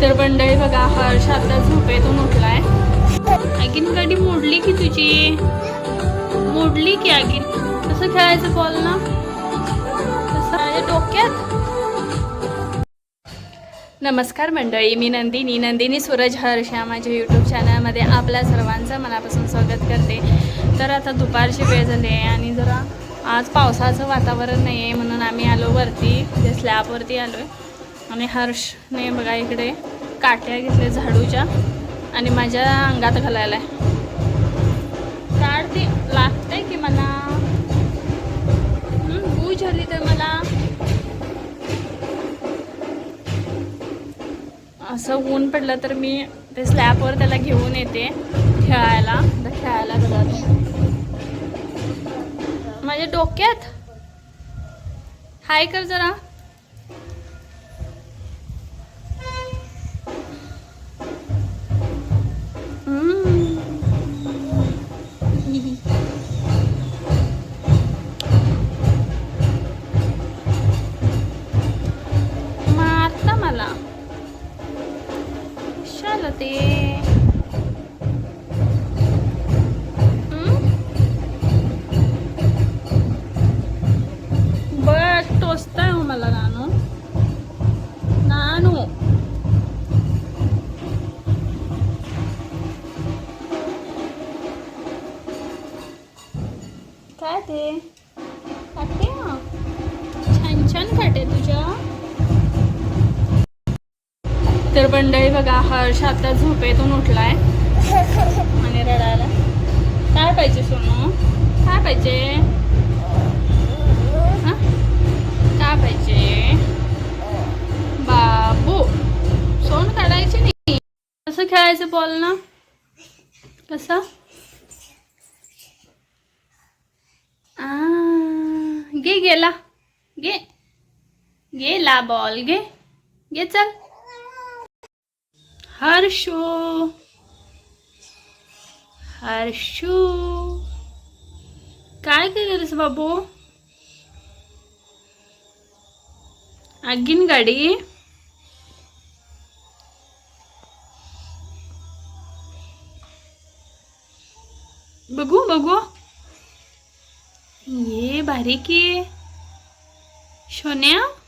तर मंडळी बघा हर्ष आता झोपेतून उठलाय. आगीन गाडी मोडली की तुझी? मोडली की आगीन? कसं खेळायचं बॉल ना? कसं डोक्यात? नमस्कार मंडळी मी नंदिनी. नंदिनी सूरज हर्ष या माझ्या यूट्यूब चॅनलमध्ये आपल्या सर्वांचं मनापासून स्वागत करते. तर आता दुपारची वेळ झाली आहे आणि जरा आज पावसाचं वातावरण नाही आहे म्हणून आम्ही आलो वरती म्हणजे स्लॅबवरती आलो आहे आणि हर्षने बघा इकडे काट्या घेतल्या झाडूच्या आणि माझ्या अंगात घालायला आहे काढते लागतंय की मला? हं, झाली तर मला. असं ऊन पडलं तर मी ते स्लॅबवर त्याला घेऊन येते खेळायला. तर खेळायला जातो माझ्या डोक्यात? हाय कर जरा. ते. हं? बस टोचताय हो मला नानू. नानू. काय ते? काटे छान छान खाते तुझ्या. तर मंडळी बघा हर्ष आता झोपेतून उठलाय. आणि रडायला. काय पाहिजे सोनू? काय पाहिजे? काय पाहिजे? बाबू सोन काढायचे नाही. कसं खेळायचं बॉल ना? कसं? गे घे गेला. गे गेला बॉल घे. घे चल. हर्षो। हर्षू। काय केलंस बाबू? आगीन गाडी. बघू बघू. ये बारीक. आहे सोन्या?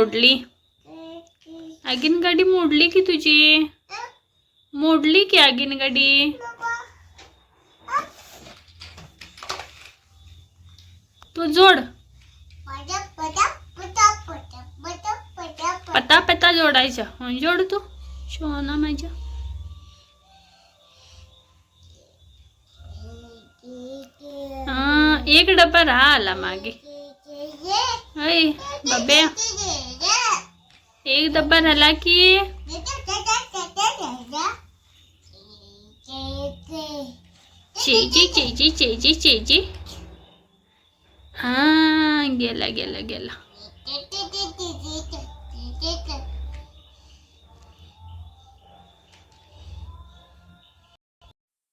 मोडली. आगीन गाडी मोडली की तुझी? मोडली की आगीन गाडी? तू जोड. पता पता जोडायच्या हं, जोड तू. शोना माझ्या. हा एक डब्बा राहा आला मागे. अय बाब्या. एक डब्बा झाला की चेजी चेजी चेजी चेजी हा गेला गेला गेला.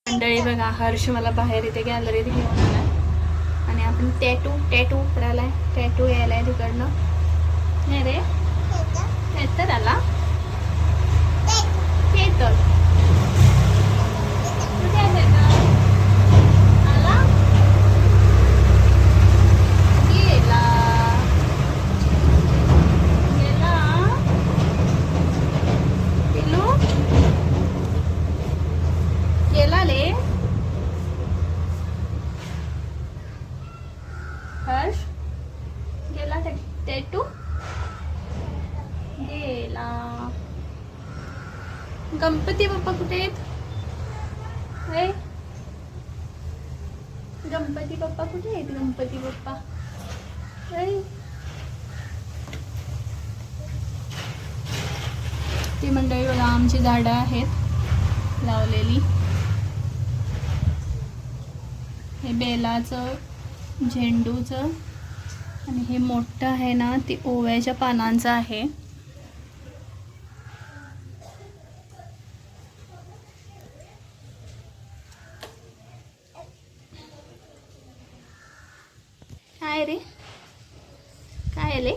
मंडळी बघा हर्ष मला बाहेर इथे गॅलरीत घेऊन आलाय. आणि आपण टॅटू टॅटू करायलाय. टॅटू यायलाय तिकडनं. नाही रे तर आला केतन कुठे आहे केतन? आला गेला गेला पिलू केला ले हर्ष गेला ते टेटू गेला. गणपती बाप्पा कुठे आहेत? हे? गणपती बाप्पा कुठे आहेत गणपती बाप्पा? ती मंडळी बघा आमची झाडं आहेत लावलेली. हे बेलाचं झेंडूचं आणि हे मोठं आहे ना ते ओव्याच्या पानांचं आहे. काय रे? काय आले